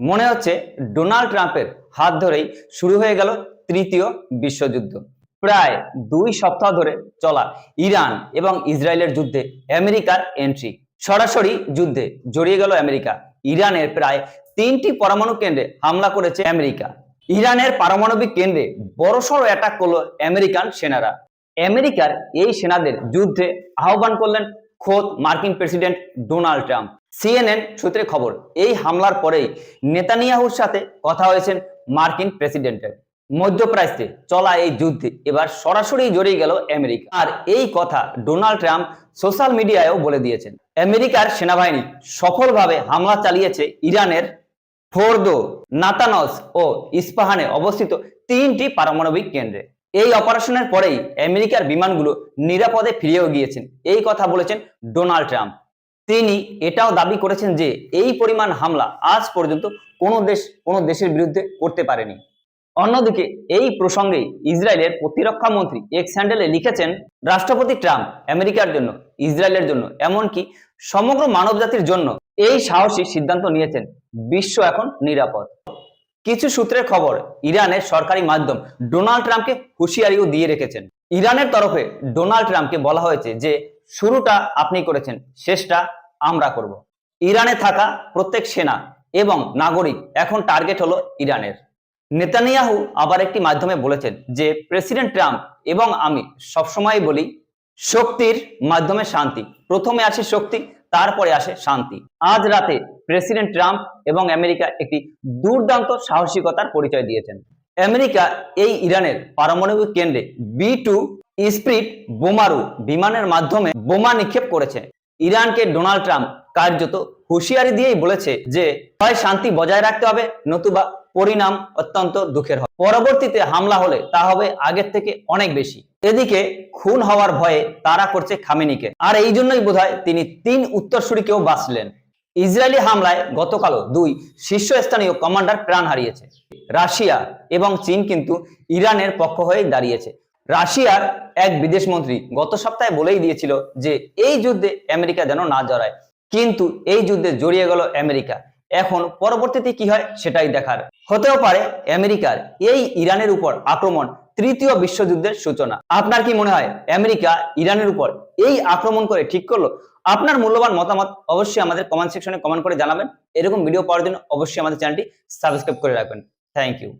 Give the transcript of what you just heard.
মনে হচ্ছে ডোনাল্ড ট্রাম্পের হাত ধরেই শুরু হয়ে গেল তৃতীয় বিশ্বযুদ্ধ। প্রায় দুই সপ্তাহ ধরে চলা ইরান এবং ইসরায়েলের যুদ্ধে আমেরিকার এন্ট্রি সরাসরি যুদ্ধে জড়িয়ে গেল আমেরিকা। ইরানের প্রায় তিনটি পরমাণু কেন্দ্রে হামলা করেছে আমেরিকা। ইরানের পারমাণবিক কেন্দ্রে বড়সড় অ্যাটাক করল আমেরিকান সেনারা। আমেরিকার এই সেনাদের যুদ্ধে আহ্বান করলেন খোদ মার্কিন প্রেসিডেন্ট ডোনাল্ড ট্রাম্প। সিএনএন সূত্রে খবর, এই হামলার পরেই নেতানিয়াহুর সাথে কথা হয়েছেন মার্কিন প্রেসিডেন্টের। মধ্যপ্রাচ্যে চলা এই যুদ্ধে এবার সরাসরি জড়িয়ে গেল আমেরিকা। আর এই কথা ডোনাল্ড ট্রাম্প সোশ্যাল মিডিয়ায়ও বলে দিয়েছেন। আমেরিকার সেনাবাহিনী সফলভাবে হামলা চালিয়েছে ইরানের ফোর্দো, নাতানস ও ইস্পাহানে অবস্থিত তিনটি পারমাণবিক কেন্দ্রে। এই অপারেশনের পরেই আমেরিকার বিমানগুলো নিরাপদে ফিরেও গিয়েছেন। এই কথা বলেছেন ডোনাল্ড ট্রাম্প। তিনি এটাও দাবি করেছেন যে এই পরিমাণ হামলা আজ পর্যন্ত কোনো দেশ, কোনো দেশের বিরুদ্ধে করতে পারেনি। অন্যদিকে এই প্রসঙ্গে ইসরায়েলের প্রতিরক্ষা মন্ত্রী এক স্যান্ডেলে লিখেছেন, রাষ্ট্রপতি ট্রাম্প আমেরিকার জন্য, ইসরায়েলের জন্য, এমনকি সমগ্র মানবজাতির জন্য এই সাহসী সিদ্ধান্ত নিয়েছেন। বিশ্ব এখন নিরাপদ। কিছু সূত্রের খবর, ইরানের সরকারি মাধ্যম ডোনাল্ড ট্রাম্পকে হুঁশিয়ারিও দিয়ে রেখেছেন। ইরানের তরফে ডোনাল্ড ট্রাম্পকে বলা হয়েছে যে, শুরুটা আপনি করেছেন, শেষটা আমরা করব। ইরানে থাকা প্রত্যেক সেনা এবং নাগরিক এখন টার্গেট হলো ইরানের। নেতানিয়াহু আবার একটি মাধ্যমে বলেছেন যে, প্রেসিডেন্ট ট্রাম্প এবং আমি সবসময় বলি, শক্তির মাধ্যমে শান্তি। প্রথমে আসে শক্তি তারপরে আসে শান্তি। আজ রাতে প্রেসিডেন্ট ট্রাম্প এবং আমেরিকা একটি দুর্দান্ত সাহসিকতার পরিচয় দিয়েছেন। আমেরিকা এই ইরানের পারমাণবিক কেন্দ্রে বি টু স্প্রিট বোমারু বিমানের মাধ্যমে বোমা নিক্ষেপ করেছে। ইরানকে ডোনাল্ড ট্রাম্প কার্যত হুঁশিয়ারি দিয়েই বলেছে যে হয় শান্তি বজায় রাখতে হবে, নতুবা পরিণাম অত্যন্ত দুঃখের হবে। পরবর্তীতে হামলা হলে তা হবে আগের থেকে অনেক বেশি। এদিকে খুন হওয়ার ভয়ে তারা করছে খামেনিকে। আর এই জন্যই বোধহয় তিনি তিন উত্তরসূরিকেও বাঁচলেন। ইসরায়েলি হামলায় গতকালও দুই শীর্ষস্থানীয় কমান্ডার প্রাণ হারিয়েছে। রাশিয়া এবং চীন কিন্তু ইরানের পক্ষ হয়ে দাঁড়িয়েছে। রাশিয়ার এক বিদেশ মন্ত্রী গত সপ্তাহে বলেই দিয়েছিল যে, এই যুদ্ধে আমেরিকা যেন না জড়ায়। কিন্তু এই যুদ্ধে জড়িয়ে গেল আমেরিকা। এখন পরবর্তীতে কি হয় সেটাই দেখার। হতেও পারে আমেরিকার এই ইরানের উপর আক্রমণ তৃতীয় বিশ্বযুদ্ধের সূচনা। আপনার কি মনে হয় আমেরিকা ইরানের উপর এই আক্রমণ করে ঠিক করল? আপনার মূল্যবান মতামত অবশ্যই আমাদের কমেন্ট সেকশনে কমেন্ট করে জানাবেন। এরকম ভিডিও পাওয়ার জন্য অবশ্যই আমাদের চ্যানেলটি সাবস্ক্রাইব করে রাখবেন। Thank you